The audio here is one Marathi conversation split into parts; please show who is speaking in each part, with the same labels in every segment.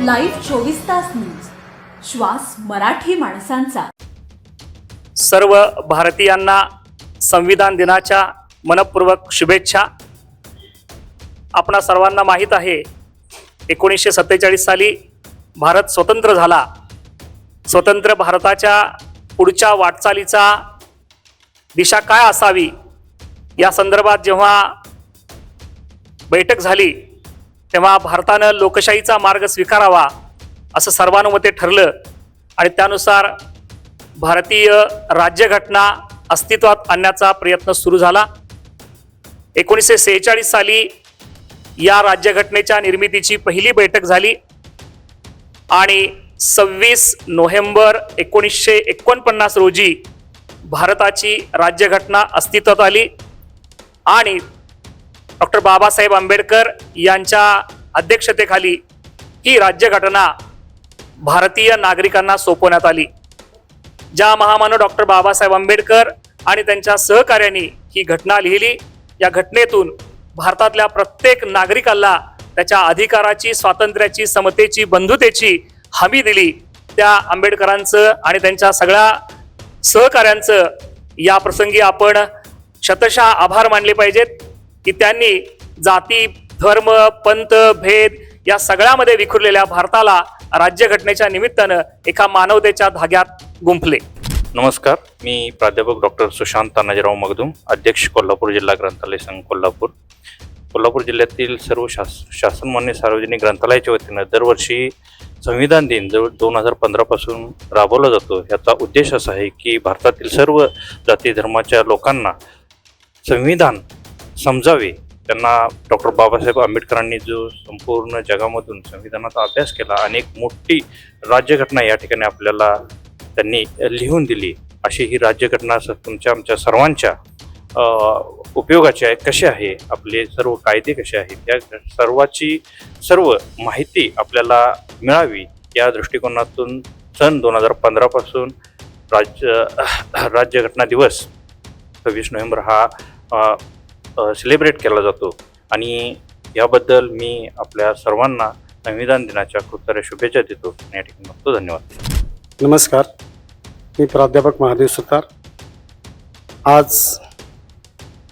Speaker 1: लाईव्ह चोवीस तास न्यूज. श्वास मराठी माणसांचा.
Speaker 2: सर्व भारतीयांना संविधान दिनाच्या मनपूर्वक शुभेच्छा. आपणा सर्वांना माहीत आहे एकोणीसशे सत्तेचाळीस साली भारत स्वतंत्र झाला. स्वतंत्र भारताच्या पुढच्या वाटचालीचा दिशा काय असावी? या संदर्भात जेव्हा बैठक झाली तेव्हा भारतानं लोकशाहीचा मार्ग स्वीकारावा असं सर्वानुमते ठरलं. आणि त्यानुसार भारतीय राज्यघटना अस्तित्वात आणण्याचा प्रयत्न सुरू झाला. एकोणीसशे सेहेचाळीस साली या राज्यघटनेच्या निर्मितीची पहिली बैठक झाली. आणि सव्वीस नोव्हेंबर एकोणीसशे एकोणपन्नास रोजी भारताची राज्यघटना अस्तित्वात आली. आणि डॉक्टर बाबासाहेब आंबेडकर यांच्या अध्यक्षतेखाली ही राज्यघटना भारतीय नागरिकांना सोपवण्यात आली. ज्या महामानव डॉक्टर बाबासाहेब आंबेडकर आणि त्यांच्या सहकार्यांनी ही घटना लिहिली या घटनेतून भारतातल्या प्रत्येक नागरिकाला त्याच्या अधिकाराची स्वातंत्र्याची समतेची बंधुतेची हमी दिली. त्या आंबेडकरांचं आणि त्यांच्या सगळ्या सहकाऱ्यांचं या प्रसंगी आपण शतशः आभार मानले पाहिजेत. की त्यांनी जाती धर्म पंथ भेद या सगळ्यामध्ये विखुरलेल्या भारताला राज्यघटनेच्या निमित्तानं एका मानवतेच्या धाग्यात गुंफले.
Speaker 3: नमस्कार मी प्राध्यापक डॉक्टर सुशांत तानाजीराव मगदूम अध्यक्ष कोल्हापूर जिल्हा ग्रंथालय संघ कोल्हापूर. कोल्हापूर जिल्ह्यातील सर्व शास शासनमान्य सार्वजनिक ग्रंथालयाच्या वतीनं दरवर्षी संविधान दिन जवळ दोन हजार पंधरापासून राबवला जातो. याचा उद्देश असा आहे की भारतातील सर्व जाती धर्माच्या लोकांना संविधान समजावे. त्यांना डॉक्टर बाबासाहेब आंबेडकरांनी जो संपूर्ण जगामधून संविधानाचा अभ्यास केला आणि एक मोठी राज्यघटना या ठिकाणी आपल्याला त्यांनी लिहून दिली अशी ही राज्यघटना स- तुमच्या आमच्या सर्वांच्या उपयोगाची आहे कशी आहे आपले सर्व कायदे कसे आहेत या सर्वाची सर्व माहिती आपल्याला मिळावी या दृष्टिकोनातून सन दोन हजार पंधरापासून राज्य राज्यघटना दिवस सव्वीस नोव्हेंबर हा सेलिब्रेट केला जातो. आणि याबद्दल मी आपल्या सर्वांना संविधान दिनाच्या खूप साऱ्या शुभेच्छा देतो. या ठिकाणी बघतो धन्यवाद.
Speaker 4: नमस्कार. मी प्राध्यापक महादेव सुतार. आज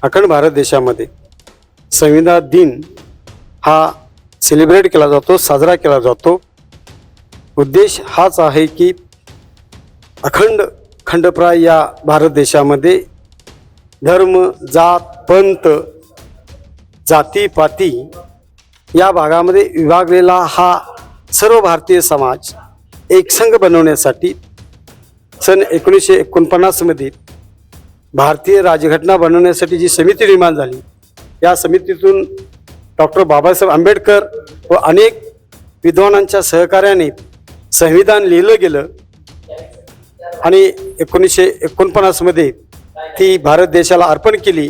Speaker 4: अखंड भारत देशामध्ये संविधान दिन हा सेलिब्रेट केला जातो साजरा केला जातो. उद्देश हाच आहे की अखंड खंडप्राय या भारत देशामध्ये धर्म जात पंथ जातीपाती या भागामध्ये विभागलेला हा सर्व भारतीय समाज एकसंघ बनवण्यासाठी सन एकोणीसशे एकोणपन्नासमध्ये भारतीय राजघटना बनवण्यासाठी जी समिती निर्माण झाली या समितीतून डॉक्टर बाबासाहेब आंबेडकर व अनेक विद्वानांच्या सहकार्याने संविधान लिहिलं गेलं आणि एकोणीसशे एकोणपन्नासमध्ये ती भारत देशाला अर्पण केली.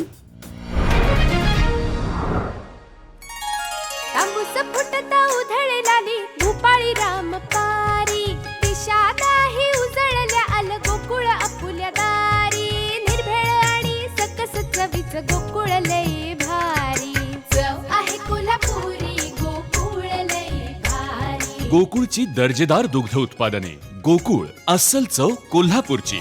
Speaker 5: तांबूस फुटता उधळे लाली भूपाळी राम पारी. दिशा नाही उजळल्या आल गोकुळ आपुल्या दारी. निर्भेळ आणि सकस चवीच गोकुळ लय भारी. चव आहे कोल्हापुरी गोकुळ लय भारी.
Speaker 6: गोकुळची दर्जेदार दुग्ध उत्पादने. गोकुळ अस्सल चव कोल्हापूरची.